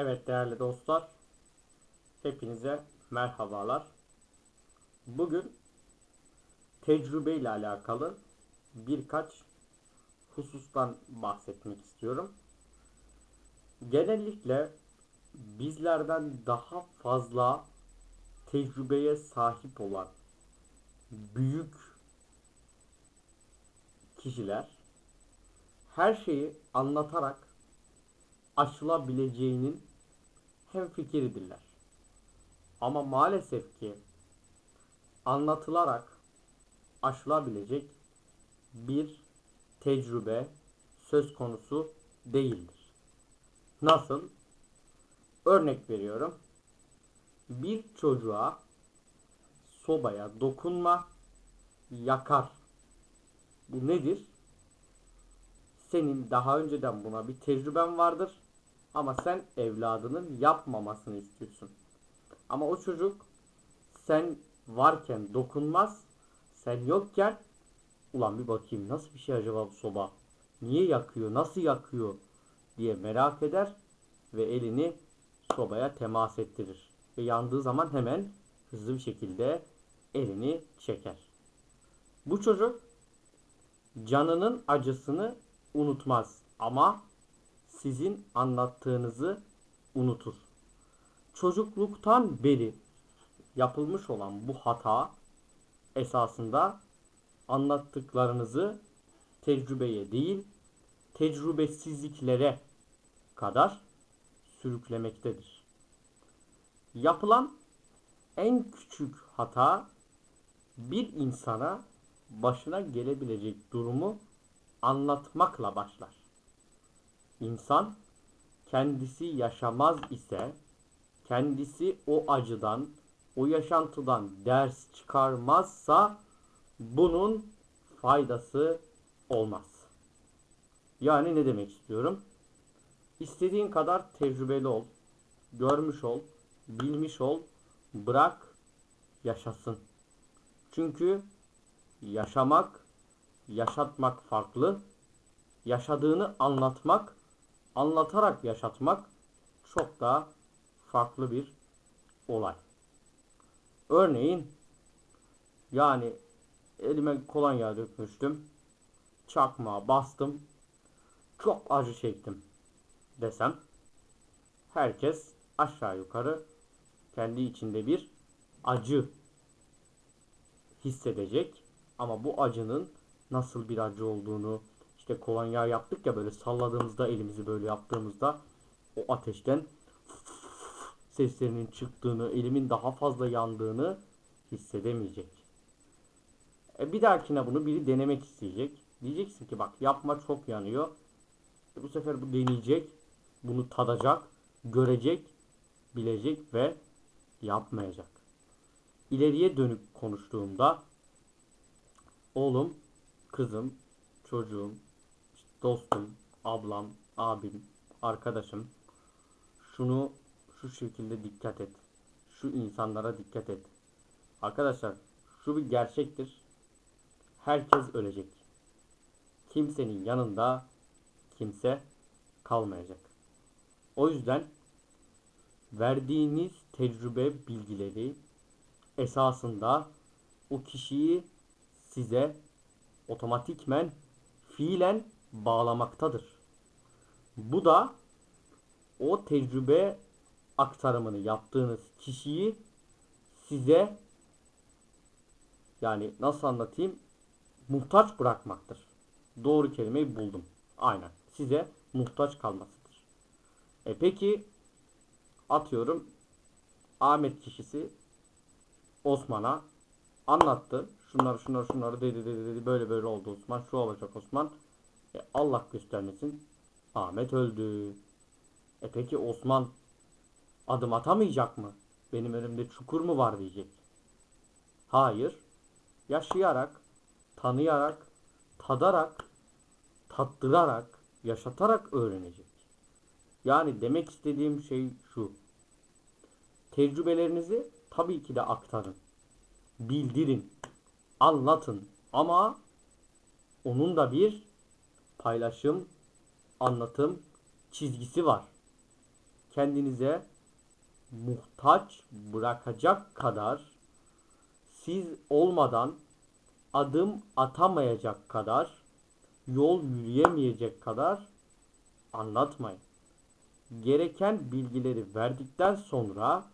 Evet değerli dostlar, hepinize merhabalar. Bugün tecrübe ile alakalı birkaç husustan bahsetmek istiyorum. Genellikle bizlerden daha fazla tecrübeye sahip olan büyük kişiler her şeyi anlatarak aşılabileceğinin hem fikirdiler. Ama maalesef ki anlatılarak aşılabilecek bir tecrübe söz konusu değildir. Nasıl? Örnek veriyorum. Bir çocuğa sobaya dokunma yakar. Bu nedir? Senin daha önceden buna bir tecrüben vardır ama sen evladının yapmamasını istiyorsun. Ama o çocuk sen varken dokunmaz, sen yokken ulan bir bakayım nasıl bir şey acaba bu soba? Niye yakıyor, nasıl yakıyor diye merak eder ve elini sobaya temas ettirir. Ve yandığı zaman hemen hızlı bir şekilde elini çeker. Bu çocuk canının acısını unutmaz ama sizin anlattığınızı unutur. Çocukluktan beri yapılmış olan bu hata esasında anlattıklarınızı tecrübeye değil, tecrübesizliklere kadar sürüklemektedir. Yapılan en küçük hata bir insana başına gelebilecek durumu anlatmakla başlar. İnsan kendisi yaşamaz ise kendisi o acıdan, o yaşantıdan ders çıkarmazsa bunun faydası olmaz. Yani ne demek istiyorum? İstediğin kadar tecrübeli ol, görmüş ol, bilmiş ol, bırak yaşasın. Çünkü yaşamak, yaşatmak farklı. Yaşadığını anlatmak anlatarak yaşatmak çok daha farklı bir olay. Örneğin yani elime kolonya dökmüştüm. Çakmağa bastım. Çok acı çektim desem herkes aşağı yukarı kendi içinde bir acı hissedecek ama bu acının nasıl bir acı olduğunu işte kolonya yaptık ya böyle salladığımızda elimizi böyle yaptığımızda o ateşten seslerinin çıktığını, elimin daha fazla yandığını hissedemeyecek. E bir dahakine bunu biri denemek isteyecek. Diyeceksin ki bak yapma çok yanıyor. E bu sefer bu deneyecek, bunu tadacak, görecek, bilecek ve yapmayacak. İleriye dönük konuştuğumda oğlum, kızım, çocuğum, dostum, ablam, abim, arkadaşım şunu şu şekilde dikkat et. Şu insanlara dikkat et. Arkadaşlar şu bir gerçektir. Herkes ölecek. Kimsenin yanında kimse kalmayacak. O yüzden verdiğiniz tecrübe bilgileri esasında o kişiyi size otomatikmen fiilen bağlamaktadır. Bu da o tecrübe aktarımını yaptığınız kişiyi size yani nasıl anlatayım muhtaç bırakmaktır. Doğru kelimeyi buldum. Aynen. Size muhtaç kalmasıdır. E peki atıyorum Ahmet kişisi Osman'a anlattı. Şunları şunları şunları dedi dedi dedi böyle böyle oldu Osman. Şu olacak Osman. E, Allah göstermesin Ahmet öldü. E peki Osman adım atamayacak mı? Benim önümde çukur mu var diyecek. Hayır. Yaşayarak, tanıyarak, tadarak, tattırarak, yaşatarak öğrenecek. Yani demek istediğim şey şu. Tecrübelerinizi tabii ki de aktarın. Bildirin. Anlatın. Ama onun da bir paylaşım, anlatım çizgisi var. kendinize muhtaç bırakacak kadar siz olmadan adım atamayacak kadar yol yürüyemeyecek kadar anlatmayın. Gereken bilgileri verdikten sonra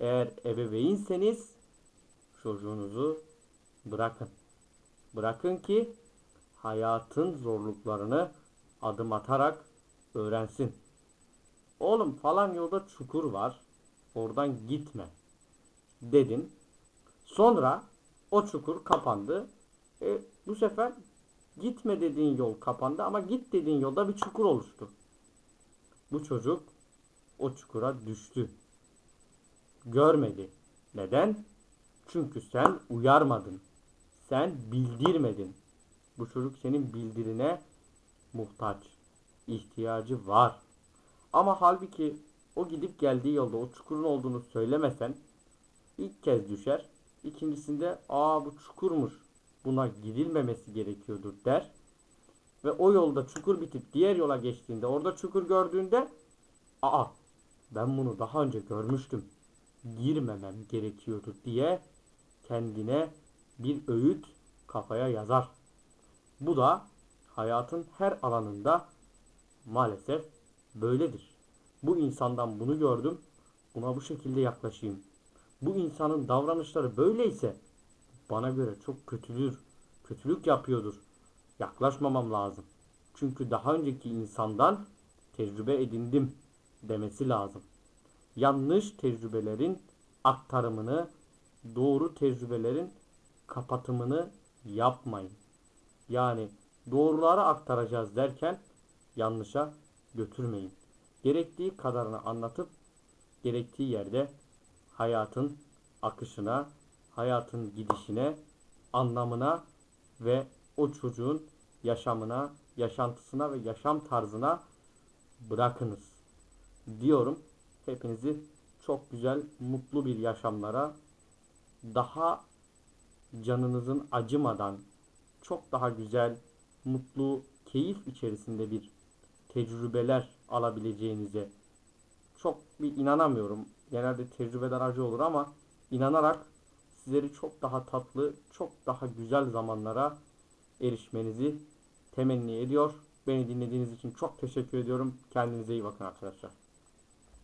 eğer ebeveynseniz çocuğunuzu bırakın. Bırakın ki hayatın zorluklarını adım atarak öğrensin. Oğlum falan yolda çukur var. Oradan gitme. Dedin. Sonra o çukur kapandı. E, bu sefer gitme dediğin yol kapandı ama git dediğin yolda bir çukur oluştu. Bu çocuk o çukura düştü. Görmedi. Neden? Çünkü sen uyarmadın. Sen bildirmedin. Bu çocuk senin bildirine muhtaç. ihtiyacı var. Ama halbuki o gidip geldiği yolda o çukurun olduğunu söylemesen ilk kez düşer. İkincisinde aa bu çukurmuş. Buna gidilmemesi gerekiyordur der. Ve o yolda çukur bitip diğer yola geçtiğinde orada çukur gördüğünde aa ben bunu daha önce görmüştüm. Girmemem gerekiyordu diye kendine bir öğüt kafaya yazar. Bu da hayatın her alanında maalesef böyledir. Bu insandan bunu gördüm. Buna bu şekilde yaklaşayım. Bu insanın davranışları böyleyse bana göre çok kötüdür. Kötülük yapıyordur. Yaklaşmamam lazım. Çünkü daha önceki insandan tecrübe edindim demesi lazım. Yanlış tecrübelerin aktarımını, doğru tecrübelerin kapatımını yapmayın. Yani doğruları aktaracağız derken yanlışa götürmeyin. Gerektiği kadarını anlatıp gerektiği yerde hayatın akışına, hayatın gidişine, anlamına ve o çocuğun yaşamına, yaşantısına ve yaşam tarzına bırakınız diyorum. Hepinizi çok güzel, mutlu bir yaşamlara daha canınızın acımadan çok daha güzel, mutlu, keyif içerisinde bir tecrübeler alabileceğinize çok bir inanamıyorum. Genelde tecrübeden acı olur ama inanarak sizleri çok daha tatlı, çok daha güzel zamanlara erişmenizi temenni ediyor. Beni dinlediğiniz için çok teşekkür ediyorum. Kendinize iyi bakın arkadaşlar.